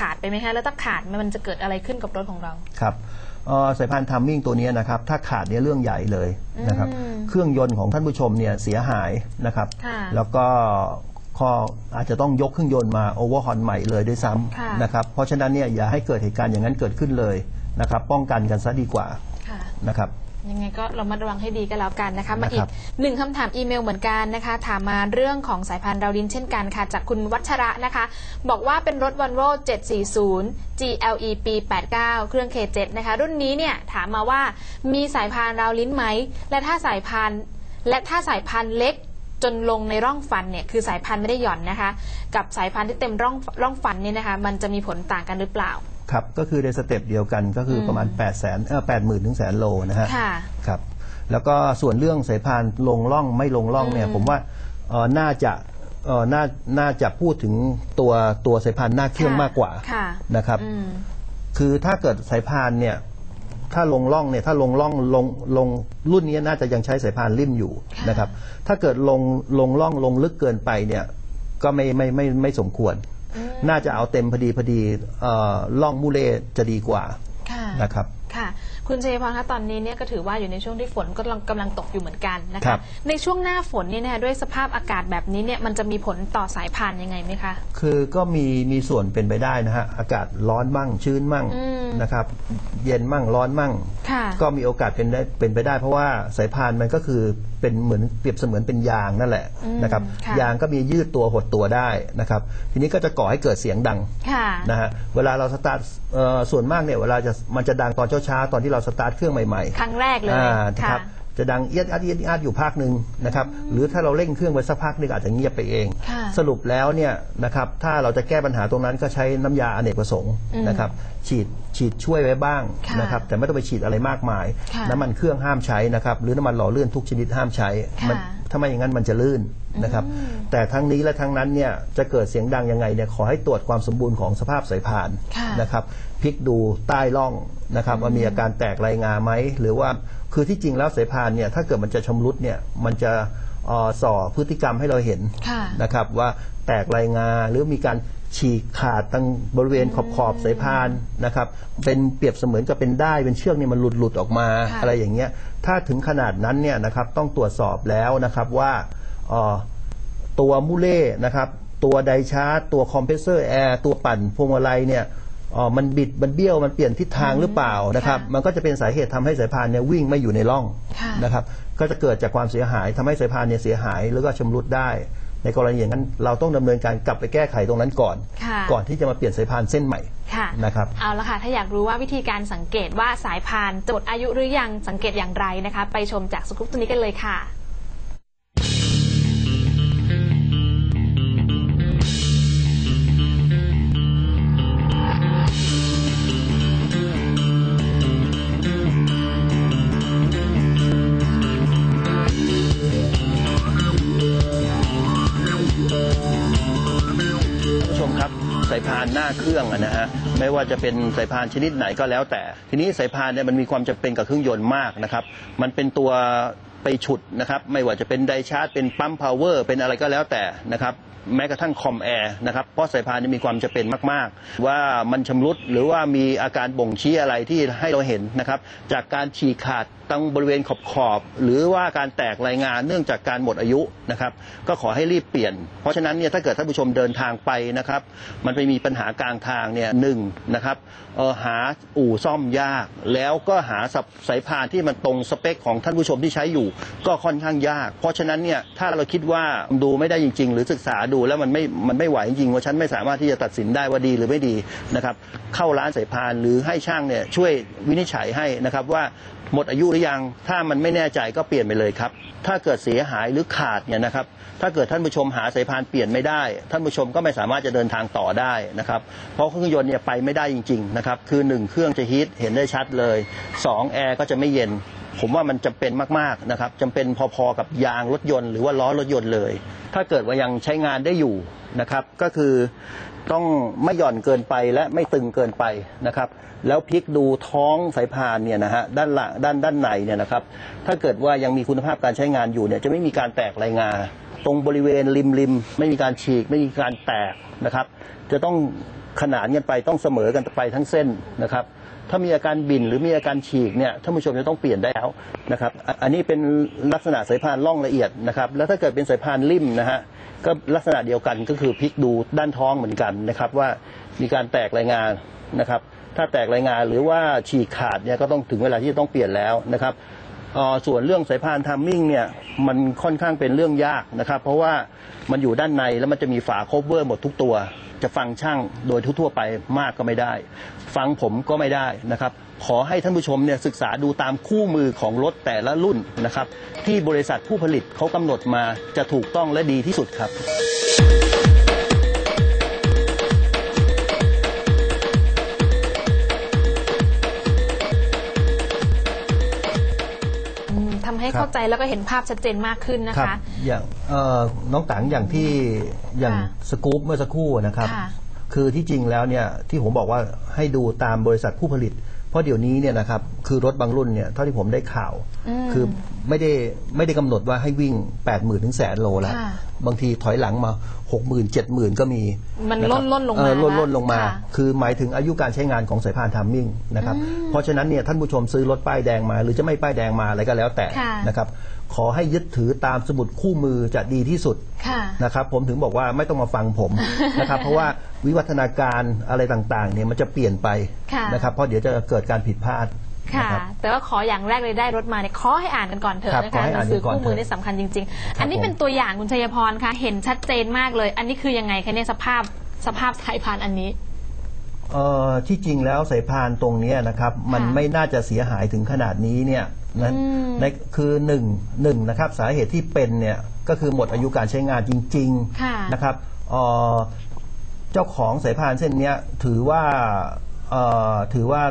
ขาดไปไหมคะแล้วถ้าขาดมันจะเกิดอะไรขึ้นกับรถของเรา ครับเอ่อสายพานทัมมิ่งตัวเนี้ยนะครับถ้าขาดเนี่ยเรื่องใหญ่เลยนะครับอืมเครื่องยนต์ของท่านผู้ชมเนี่ยเสียหายนะครับค่ะแล้วก็ข้ออาจจะต้องยกเครื่องยนต์มาโอเวอร์ฮอนใหม่เลยด้วยซ้ค่ะำนะครับเพราะฉะนั้นเนี่ยอย่าให้เกิดเหตุการณ์อย่างนั้นเกิดขึ้นเลยนะครับ ป้องกันกันซะดีกว่าค่ะนะครับ ยังไงก็เรามาระวังให้ดีก็แล้วกันนะคะ มานะอีครักบหนึ่งคำถามอีเมลเหมือนกันนะคะ ถามมาเรื่องของสายพันธุ์ดาวดินเช่นกันค่ะ จากคุณวัชระนะคะ บอกว่าเป็นรถ Volvo 740 GLE ปี 89 เครื่อง K7 นะคะ รุ่นนี้เนี่ยถามมาว่ามีสายพานราวลิ้นไหม และถ้าสายพานและถ้าสายพันธุ์เล็กจนลงในร่องฟันเนี่ยคือสายพันธุ์ไม่ได้หย่อนนะคะ กับสายพันธุ์ที่เต็มร่องร่องฟันเนี่ยนะคะ มันจะมีผลต่างกันหรือเปล่า ครับก็คือในสเต็ปเดียวกันก็คือประมาณ8 0 0 0 0เออ8 0 0 0 0ถึงแสนโลนะฮะค่ะครับแล้วก็ส่วนเรื่องสายพานลงล่องไม่ลงล่องเนี่ยอืมผมว่าเอ่อน่าจะเอ่อน่าน่าจะพูดถึงตัวตัวสายพานหน้าเครื่องมากกว่าค่ะนะครับ อืมคือถ้าเกิดสายพานเนี่ยถ้าลงล่องเนี่ยถ้าลงล่องลงลงรุ่นนี้น่าจะยังใช้สายพานริมอยู่ค่ะนะครับ ถ้าเกิดลงลงล่องลงลึกเกินไปเนี่ยก็ไม่ไม่ไม่ไม่ไม่สมควรอืม น่าจะเอาเต็มพอดีพอดีเอ่อล่องมูเล่จะดีกว่าค่ะนะครับค่ะ คุณเจยพรคะตอนนี้เนี่ยก็ถือว่าอยู่ในช่วงที่ฝนก็กำลังกำลังตกอยู่เหมือนกันนะครัคะบในช่วงหน้าฝนเนี่ยนะคะด้วยสภาพอากาศแบบนี้เนี่ยมันจะมีผลต่อสายพานยังไงไหมคะคือก็มีมีส่วนเป็นไปได้นะฮะอากาศร้อนมั่งชื้นมั่งอืมนะครับ เย็นมั่งร้อนมั่งค่ะ ก็มีโอกาสเป็นได้เป็นไปได้ เพราะว่าสายพานมันก็คือเป็นเหมือนเปรียบเสมือนเป็นยางนั่นแหละอืมนะครับค่ะยางก็มียืดตัวหดตัวได้นะครับทีนี้ก็จะก่อให้เกิดเสียงดังค่ะนะฮะเวลาเราสตาร์ทเอ่อส่วนมากเนี่ยเวลาจะมันจะดังตอนเช้าๆตอนที่เราสตาร์ทเครื่องใหม่ๆ ครั้งแรกเลยอ่านะค่ะครับ จะดังเอียดอัดเอียดอัดอยู่ภาคหนึ่งนะครับหรือถ้าเราเร่งเครื่องไปสักพักหนึงอาจจะเงียบไปเองค่ะสรุปแล้วเนี่ยนะครับถ้าเราจะแก้ปัญหาตรงนั้นก็ใช้น้ำยาอเนกประสงค์อืมนะครับฉีดฉีดช่วยไว้บ้างค่ะนะครับแต่ไม่ต้องไปฉีดอะไรมากมายค่ะน้ำมันเครื่องห้ามใช้นะครับหรือน้ำมันหล่อลื่นทุกชนิดห้ามใช้ค่ะมั ถ้าไม่อย่างนั้นมันจะลื่นนะครับอืมแต่ทั้งนี้และทั้งนั้นเนี่ยจะเกิดเสียงดังยังไงเนี่ยขอให้ตรวจความสมบูรณ์ของสภาพสายพานค่ะนะครับพลิกดูใต้ร่องนะครับว่ามีอาการแตกรายงาไหมหรือว่าคือที่จริงแล้วสายพานเนี่ยถ้าเกิดมันจะชำรุดเนี่ยมันจะเอ่อส่อพฤติกรรมให้เราเห็นค่ะนะครับว่าแตกรายงาหรือมีการ ฉีกขาดตั้งบริเวณขอบขอบๆสายพานนะครับ เป็นเปรียบเสมือนกับเป็นได้ายเป็นเชือกเนี่ยมันหลุดหลุดๆออกมาค่ะอะไรอย่างเงี้ย ถ้าถึงขนาดนั้นเนี่ยนะครับต้องตรวจสอบแล้วนะครับว่าเอ่อตัวมูเล่นะครับ ตัวไดชาร์ตตัวคอมเพรสเซอร์แอร์ตัวปั่นพวงมาลัยเนี่ยเอ่อมันบิด มันเบี้ยว มันเปลี่ยนทิศทางหรือเปล่านะครับค่ะมันก็จะเป็นสาเหตุทำให้สายพานเนี่ยวิ่งไม่อยู่ในร่องค่ะนะครับ ก็จะเกิดจากความเสียหายทำให้สายพานเนี่ยเสียหายหรือก็ชำรุดได้ ในกรณีอย่างนั้นเราต้องดำเนินการกลับไปแก้ไขตรงนั้นก่อน ค่ะ ก่อนที่จะมาเปลี่ยนสายพานเส้นใหม่ค่ะ นะครับ เอาละค่ะ ถ้าอยากรู้ว่าวิธีการสังเกตว่าสายพานจะหมดอายุหรือยังสังเกตอย่างไรนะคะ ไปชมจากสกู๊ปตัวนี้กันเลยค่ะ ผู้ชมครับสายพานหน้าเครื่องนะฮะไม่ว่าจะเป็นสายพานชนิดไหนก็แล้วแต่ ทีนี้สายพานเนี่ยมันมีความจำเป็นกับเครื่องยนต์มากนะครับ มันเป็นตัวไปฉุดนะครับไม่ว่าจะเป็นไดชาร์จเป็นปั๊มพาวเวอร์เป็นอะไรก็แล้วแต่นะครับแม้กระทั่งคอมแอร์นะครับเพราะสายพานนี่มีความจำเป็นมาก ๆ ว่ามันชำรุดหรือว่ามีอาการบ่งชี้อะไรที่ให้เราเห็นนะครับจากการฉีกขาด ตังบริเวณขอบขอบหรือว่าการแตกรายงานเนื่องจากการหมดอายุนะครับก็ขอให้รีบเปลี่ยน เพราะฉะนั้นเนี่ยถ้าเกิดท่านผู้ชมเดินทางไปนะครับมันไปมีปัญหากลางทางเนี่ยหนึ่งนะครับเออหาอู่ซ่อมยาก แล้วก็หาสายพานที่มันตรงสเปคของท่านผู้ชมที่ใช้อยู่ ก็ค่อนข้างยาก เพราะฉะนั้นเนี่ยถ้าเราคิดว่าดูไม่ได้จริง ๆ หรือศึกษาดูแล้วมันไม่มันไม่ไหวจริงว่าฉันไม่สามารถที่จะตัดสินได้ว่าดีหรือไม่ดีนะครับเข้าร้านสายพานหรือให้ช่างเนี่ยช่วยวินิจฉัยให้นะครับว่า หมดอายุหรือยังถ้ามันไม่แน่ใจก็เปลี่ยนไปเลยครับ ถ้าเกิดเสียหายหรือขาดเนี่ยนะครับ ถ้าเกิดท่านผู้ชมหาสายพานเปลี่ยนไม่ได้ ท่านผู้ชมก็ไม่สามารถจะเดินทางต่อได้นะครับ เพราะเครื่องยนต์เนี่ยไปไม่ได้จริงๆนะครับคือหนึ่งเครื่องจะฮีทเห็นได้ชัดเลยสองแอร์ก็จะไม่เย็น ผมว่ามันจำเป็นมากๆนะครับจำเป็นพอๆกับยางรถยนต์หรือว่าล้อรถยนต์เลย ถ้าเกิดว่ายังใช้งานได้อยู่ นะครับ ก็คือต้องไม่หย่อนเกินไปและไม่ตึงเกินไปนะครับ แล้วพลิกดูท้องสายพานเนี่ยนะฮะด้านหลังด้านด้านในเนี่ยนะครับ ถ้าเกิดว่ายังมีคุณภาพการใช้งานอยู่เนี่ยจะไม่มีการแตกรายงา ตรงบริเวณริมริมไม่มีการฉีกไม่มีการแตกนะครับ จะต้อง ขนานกันไปต้องเสมอกันไปทั้งเส้นนะครับ ถ้ามีอาการบินหรือมีอาการฉีกเนี่ยท่านผู้ชมจะต้องเปลี่ยนได้แล้วนะครับอันนี้เป็นลักษณะสายพานล่องละเอียดนะครับ แล้วถ้าเกิดเป็นสายพานริ่มนะฮะก็ลักษณะเดียวกันก็คือพลิกดูด้านท้องเหมือนกันนะครับว่ามีการแตกรายงานนะครับ ถ้าแตกรายงานหรือว่าฉีกขาดเนี่ยก็ต้องถึงเวลาที่จะต้องเปลี่ยนแล้วนะครับ ส่วนเรื่องสายพานทัมมิ่งเนี่ยมันค่อนข้างเป็นเรื่องยากนะครับ เพราะว่ามันอยู่ด้านในแล้วมันจะมีฝาโคเวอร์หมดทุกตัว จะฟังช่างโดยทั่วไปมากก็ไม่ได้ ฟังผมก็ไม่ได้นะครับขอให้ท่านผู้ชมเนี่ยศึกษาดูตามคู่มือของรถแต่ละรุ่นนะครับ ที่บริษัทผู้ผลิตเขากำหนดมาจะถูกต้องและดีที่สุดครับ ให้เข้าใจแล้วก็เห็นภาพชัดเจนมากขึ้นนะครัคะอย่างเอ่อน้องตังอย่างที่อย่างค่ะสกู๊ปเมื่อสักครู่นะครับค่ะคือที่จริงแล้วเนี่ยที่ผมบอกว่าให้ดูตามบริษัทผู้ผลิต เพราะเดี๋ยวนี้เนี่ยนะครับคือรถบางรุ่นเนี่ยเท่าที่ผมได้ข่าวอืมคือไม่ได้ไม่ได้กำหนดว่าให้วิ่ง 8 0 0 0 0 ถึงแสนโลแล้วค่ะ บางทีถอยหลังมา6 0 0 0 0 7 0,000ก็มีมันะครับล่นๆลงมาเออล่นล่นลงมาค่ะคือหมายถึงอายุการใช้งานของสายพานทัมมิ่งนะครับเพราะฉะนั้นเนี่ยท่านผู้ชมซื้อรถป้ายแดงมา หรือจะไม่ป้ายแดงมาอะไรก็แล้วแต่ค่ะนะครับขอให้ยึดถือตามสมุดคู่มือจะดีที่สุดค่ะนะครับผมถึงบอกว่าไม่ต้องมาฟังผมนะครับเพราะว่าวิวัฒนาการอะไรต่างๆเนี่ยมันจะเปลี่ยนไปค่ะนะครับเพราะเดี๋ยวจะเกิดการผิดพลาด ค่ะ นะครับ แต่ว่าขออย่างแรกเลยได้รถมาเนี่ยขอให้อ่านกันก่อนเถครัอะบนะขอคะให้หนัอ่านงสือกันก่อนคู่มือเถอะนี่สำคัญจริงครับๆอันนี้ผม เป็นตัวอย่างคุณชัยพรคะเห็นชัดเจนมากเลย อันนี้คือยังไงคะเนี่ยสภาพสภาพสายพานอันนี้ เอ่อที่จริงแล้วสายพานตรงเนี้ยนะครับมันค่ะไม่น่าจะเสียหายถึงขนาดนี้เนี่ยนะอืมในคือหนึ่งหนึ่งนะครับสาเหตุที่เป็นเนี่ยก็คือหมดอายุการใช้งานจริงค่ะ ๆนะครับเอ่อเจ้าของสายพานเส้นเนี้ยถือว่าเอ่อถือว่า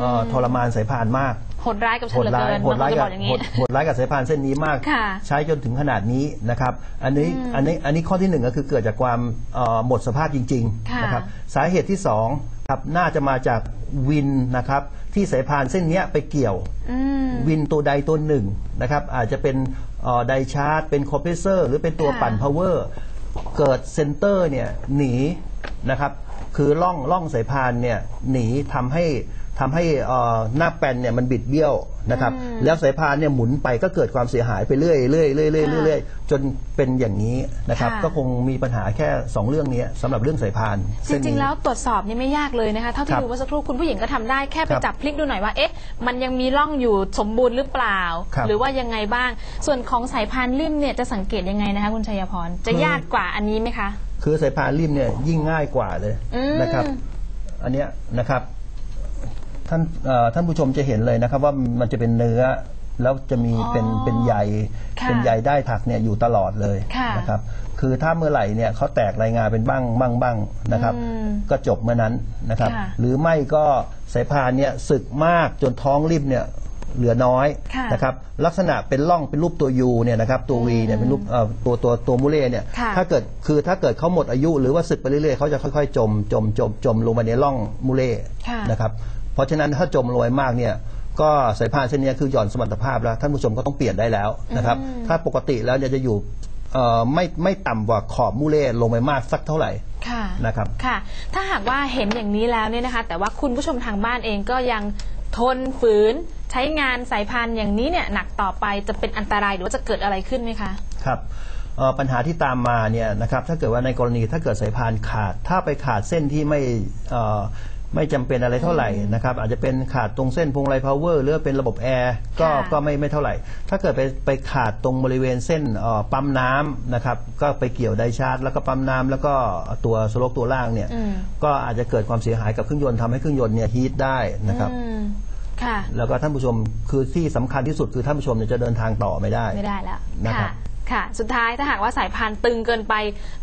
เอ่อทรมานสายพานมากโหดร้ายกับโหฉันดเหลือร้ายเกินโหดร้ายบางคนจะกับบอกอย่างนี้โหดโหดร้ายกับสายพานเส้นนี้มากค่ะใช้จนถึงขนาดนี้นะครับ อันนี้อันนี้อันนี้ข้อที่หนึ่งก็คือเกิดจากความเอ่อหมดสภาพจริงค่ะๆนะครับสาเหตุที่สองครับน่าจะมาจากวินนะครับที่สายพานเส้นเนี้ยไปเกี่ยวอืมวินตัวใดตัวหนึ่งนะครับอาจจะเป็นเอ่อไดชาร์จ เป็นคอมเพรสเซอร์ หรือเป็นตัวค่ะปั่นพาวเวอร์เกิดเซนเตอร์เนี่ยหนีนะครับ คือล่องล่องสายพานเนี่ยหนีทำให้ทำให้เอ่อหน้าแปนเนี่ยมันบิดเบี้ยวนะครับ แล้วสายพานเนี่ยหมุนไปก็เกิดความเสียหายไปเรื่อยเรื่อยเรื่อยเรื่อยเรื่อยจนเป็นอย่างนี้นะครับ ค่ะ ก็คงมีปัญหาแค่ 2 เรื่องนี้สำหรับเรื่องสายพานจเส้นริงนี้ๆแล้วตรวจสอบนี่ไม่ยากเลยนะคะ เท่าคที่รับดูเมื่อสักครู่คุณผู้หญิงก็ทำได้แค่ไปครับจับพลิกดูหน่อยว่า เอ๊ะ มันยังมีร่องอยู่สมบูรณ์หรือเปล่า ครับหรือว่ายังไงบ้าง ส่วนของสายพานริ่มเนี่ยจะสังเกตยังไงนะคะ คุณชัยพร จะคือยากกว่าอันนี้ไหมคะ คือสายพานริมเนี่ยยิ่งง่ายกว่าเลยอืมนะครับ อันเนี้ยนะครับ ท่านเอ่อท่านผู้ชมจะเห็นเลยนะครับ ว่ามันจะเป็นเนื้อแล้วจะมีเป็นอ๋อเป็นใยค่ะเป็นใยได้ถักเนี่ยอยู่ตลอดเลยค่ะนะครับ คือถ้าเมื่อไหร่เนี่ยเขาแตกรายงานเป็นบ้างบ้างบ้างนะครับอืมก็จบเมื่อนั้นนะครับค่ะหรือไม่ก็สายพานเนี่ยสึกมากจนท้องริมเนี่ย เหลือน้อยค่ะนะครับลักษณะเป็นร่องเป็นรูปตัวยูเนี่ยนะครับตัววีเนี่ยเป็นรูปเอ่อตัวตัวตัวมูเล่เนี่ยค่ะถ้าเกิดคือถ้าเกิดเขาหมดอายุหรือว่าสึกไปเรื่อยๆเขาจะค่อยๆ จมจมจมจมลงไปในร่องมูเล่ค่ะ นะครับเพราะฉะนั้นถ้าจมลงไปมากเนี่ยก็สายพานเส้นเนี้ยคือหย่อนสมรรถภาพแล้วท่านผู้ชมก็ต้องเปลี่ยนได้แล้วนะครับถ้าปกติแล้วเนี่ยจะอยู่เอ่อไม่ไม่ต่ำกว่าขอบมูเล่ลงไปมากสักเท่าไหร่ค่ะ นะครับ ค่ะ ถ้าหากว่าเห็นอย่างนี้แล้วเนี่ยนะคะ แต่ว่าคุณผู้ชมทางบ้านเองก็ยังทนฝืนใช้งานสายพานอย่างนี้เนี่ยหนักต่อไปจะเป็นอันตรายหรือว่าจะเกิดอะไรขึ้นไหมคะ ครับเอ่อปัญหาที่ตามมาเนี่ยนะครับถ้าเกิดว่าในกรณีถ้าเกิดสายพานขาด ถ้าไปขาดเส้นที่ไม่เอ่อไม่จำเป็นอะไรเท่าไหร่นะครับอาจจะเป็นขาดตรงเส้นพวงไลพาวเวอร์หรือว่าเป็นระบบแอร์ก็ค่ะก็ไม่ไม่เท่าไหร่ ถ้าเกิดไปไปขาดตรงบริเวณเส้นเอ่อปั๊มน้ำนะครับก็ไปเกี่ยวไดชาร์จแล้วก็ปั๊มน้ำแล้วก็ตัวสโลกตัวล่างเนี่ยอืมก็อาจจะเกิดความเสียหายกับเครื่องยนต์ทำให้เครื่องยนต์เนี่ยฮีทได้นะครับอืม ค่ะ แล้วก็ท่านผู้ชมคือที่สำคัญที่สุดคือท่านผู้ชมเนี่ยจะเดินทางต่อไม่ได้ ไม่ได้แล้วนะครับค่ะค่ะ สุดท้ายถ้าหากว่าสายพานตึงเกินไป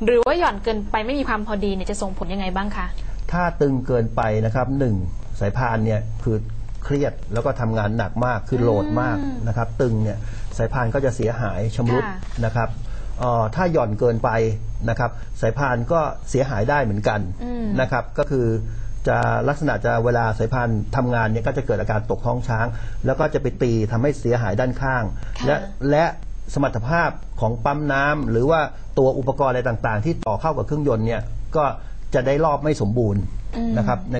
หรือว่าหย่อนเกินไปไม่มีความพอดีเนี่ยจะส่งผลยังไงบ้างคะ ถ้าตึงเกินไปนะครับหนึ่งสายพานเนี่ยคือเครียดแล้วก็ทำงานหนักมากคือโหลดมากนะครับ ตึงเนี่ยสายพานก็จะเสียหายชำรุดค่ะ นะครับเอ่อถ้าหย่อนเกินไปนะครับ สายพานก็เสียหายได้เหมือนกันอืมนะครับ ก็คือ จะลักษณะจะเวลาสายพานทำงานเนี่ยก็จะเกิดอาการตกท้องช้าง แล้วก็จะไปตีทำให้เสียหายด้านข้างค่ะและและสมรรถภาพของปั๊มน้ำหรือว่าตัวอุปกรณ์อะไรต่างๆ ที่ต่อเข้ากับเครื่องยนต์เนี่ยก็จะได้รอบไม่สมบูรณ์อืมนะครับใน